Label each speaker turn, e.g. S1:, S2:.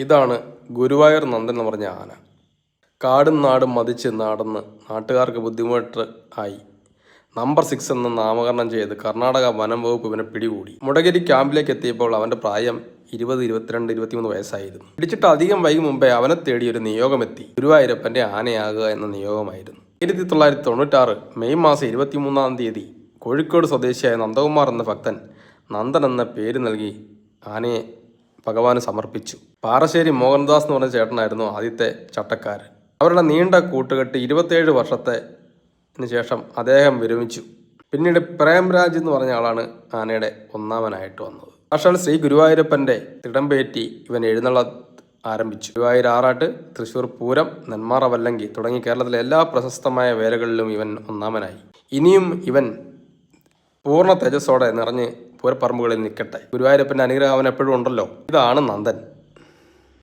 S1: ഇതാണ് ഗുരുവായൂർ നന്ദൻ എന്ന് പറഞ്ഞ ആന. കാടും നാടും മതിച്ച് നടന്ന് നാട്ടുകാർക്ക് ബുദ്ധിമുട്ട് ആയി. നമ്പർ സിക്സ് എന്ന് നാമകരണം ചെയ്ത് കർണാടക വനം വകുപ്പ് ഇവനെ പിടികൂടി. മുടകരി ക്യാമ്പിലേക്ക് എത്തിയപ്പോൾ അവന്റെ പ്രായം ഇരുപത് ഇരുപത്തിരണ്ട് ഇരുപത്തിമൂന്ന് വയസ്സായിരുന്നു. പിടിച്ചിട്ട് അധികം വൈകി മുമ്പേ അവനെ തേടി ഒരു നിയോഗമെത്തി. ഗുരുവായൂരപ്പന്റെ ആനയാകുക എന്ന നിയോഗമായിരുന്നു. ആയിരത്തി തൊള്ളായിരത്തി തൊണ്ണൂറ്റാറ് മെയ് മാസം ഇരുപത്തിമൂന്നാം തീയതി കോഴിക്കോട് സ്വദേശിയായ നന്ദകുമാർ എന്ന ഭക്തൻ നന്ദൻ എന്ന പേര് നൽകി ആനയെ ഭഗവാന് സമർപ്പിച്ചു. പാറശ്ശേരി മോഹൻദാസ് എന്ന് പറഞ്ഞ ചേട്ടനായിരുന്നു ആദ്യത്തെ ചട്ടക്കാരൻ. അവരുടെ നീണ്ട കൂട്ടുകെട്ട് ഇരുപത്തേഴ് വർഷത്തെ ശേഷം അദ്ദേഹം വിരമിച്ചു. പിന്നീട് പ്രേംരാജ് എന്ന് പറഞ്ഞ ആളാണ് ആനയുടെ ഒന്നാമനായിട്ട് വന്നത്. പക്ഷേ ശ്രീ ഗുരുവായൂരപ്പന്റെ തിടമ്പേറ്റി ഇവൻ എഴുന്നള്ള ആരംഭിച്ചു. ഗുരുവായൂർ ആറാട്ട് തൃശ്ശൂർ പൂരം നെന്മാറ വല്ലങ്കി തുടങ്ങി കേരളത്തിലെ എല്ലാ പ്രശസ്തമായ വേലകളിലും ഇവൻ ഒന്നാമനായി. ഇനിയും ഇവൻ പൂർണ തേജസ്സോടെ നിറഞ്ഞ് പൂരപ്പറമ്പുകളിൽ നിൽക്കട്ടെ. ഗുരുവായൂരപ്പന്റെ അനുഗ്രഹം അവൻ എപ്പോഴും ഉണ്ടല്ലോ. ഇതാണ് നന്ദൻ.